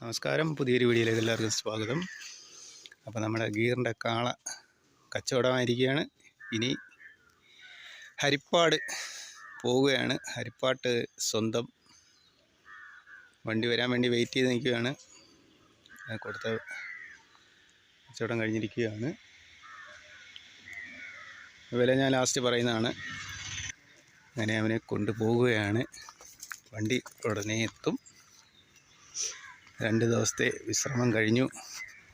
നമസ്കാരം. പുതിയൊരു വീഡിയോയിലേക്ക് എല്ലാവർക്കും സ്വാഗതം. അപ്പോൾ നമ്മുടെ ഗീറിന്റെ കാള കച്ചവടമായിരിക്കുകയാണ്. ഇനി ഹരിപ്പാട് പോവുകയാണ്. ഹരിപ്പാട്ട് സ്വന്തം വണ്ടി വരാൻ വേണ്ടി വെയിറ്റ് ചെയ്ത് നിൽക്കുകയാണ്. കൊടുത്ത കച്ചവടം കഴിഞ്ഞിരിക്കുകയാണ്. വില ഞാൻ ലാസ്റ്റ് പറയുന്നതാണ്. അങ്ങനെ അവനെ കൊണ്ടുപോവുകയാണ്. വണ്ടി ഉടനെ എത്തും. രണ്ട് ദിവസത്തെ വിശ്രമം കഴിഞ്ഞു.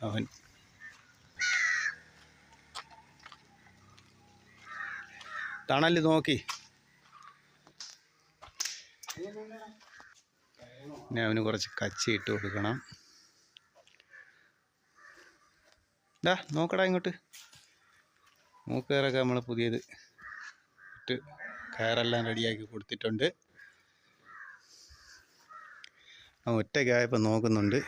അവൻ തണൽ നോക്കി. ഇനി അവന് കുറച്ച് കച്ചി ഇട്ട് കൊടുക്കണം. ഇതാ നോക്കടാ ഇങ്ങോട്ട്. മൂക്കേറൊക്കെ നമ്മൾ പുതിയത് ഇട്ട് കയറെല്ലാം റെഡിയാക്കി കൊടുത്തിട്ടുണ്ട്. അവൻ ഒറ്റയ്ക്കായപ്പോൾ നോക്കുന്നുണ്ട്.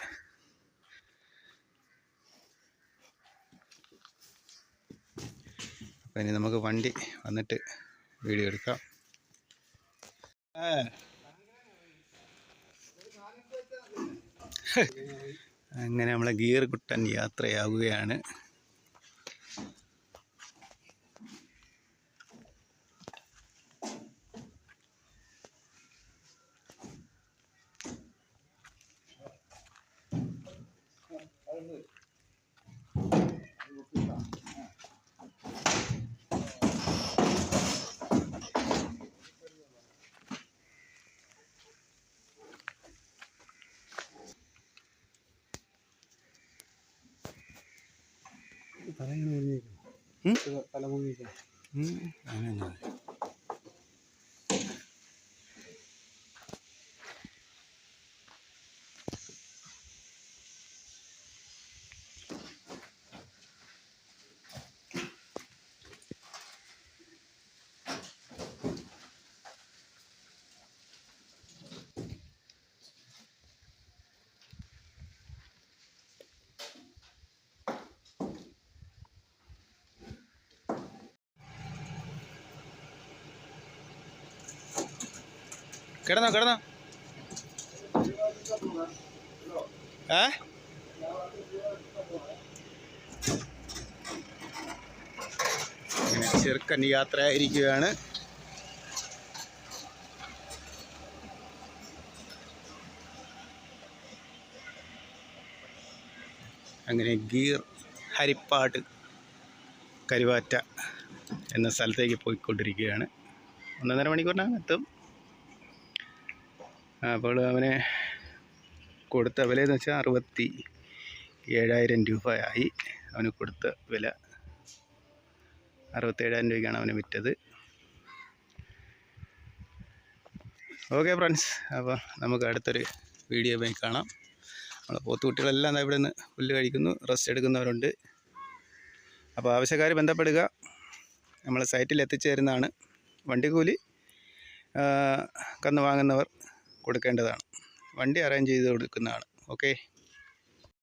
അപ്പം ഇനി നമുക്ക് വണ്ടി വന്നിട്ട് വീഡിയോ എടുക്കാം. അങ്ങനെ നമ്മളെ ഗിയർ കുട്ടൻ യാത്രയാവുകയാണ്. Parang yun. Hmm? Palamang ito. Hmm? Ano yun? കിടന്നോ കിടന്നോ. ഏ? അങ്ങനെ ചെറുക്കൻ യാത്രയായിരിക്കുകയാണ്. അങ്ങനെ ഗീർ ഹരിപ്പാട് കരുവാറ്റ എന്ന സ്ഥലത്തേക്ക് പോയിക്കൊണ്ടിരിക്കുകയാണ്. ഒന്നൊന്നര മണിക്കൂറിനകം എത്തും. അപ്പോൾ അവനെ കൊടുത്ത വില എന്ന് വെച്ചാൽ അറുപത്തി ഏഴായിരം രൂപയായി. അവന് കൊടുത്ത വില അറുപത്തേഴായിരം രൂപയ്ക്കാണ് അവന് വിറ്റത്. ഓക്കെ ഫ്രണ്ട്സ് അപ്പോൾ നമുക്ക് അടുത്തൊരു വീഡിയോ പോയി കാണാം. നമ്മളെ പോത്തുകുട്ടികളെല്ലാം ഇവിടെ നിന്ന് പുല്ല് കഴിക്കുന്നു റെസ്റ്റ് എടുക്കുന്നവരുണ്ട്. അപ്പോൾ ആവശ്യക്കാർ ബന്ധപ്പെടുക. നമ്മൾ സൈറ്റിൽ എത്തിച്ചേരുന്നതാണ് വണ്ടിക്കൂലി കന്ന് വാങ്ങുന്നവർ. കൊടുക്കേണ്ടതാണ്. വണ്ടി അറേഞ്ച് ചെയ്ത് കൊടുക്കുന്നതാണ്. ഓക്കെ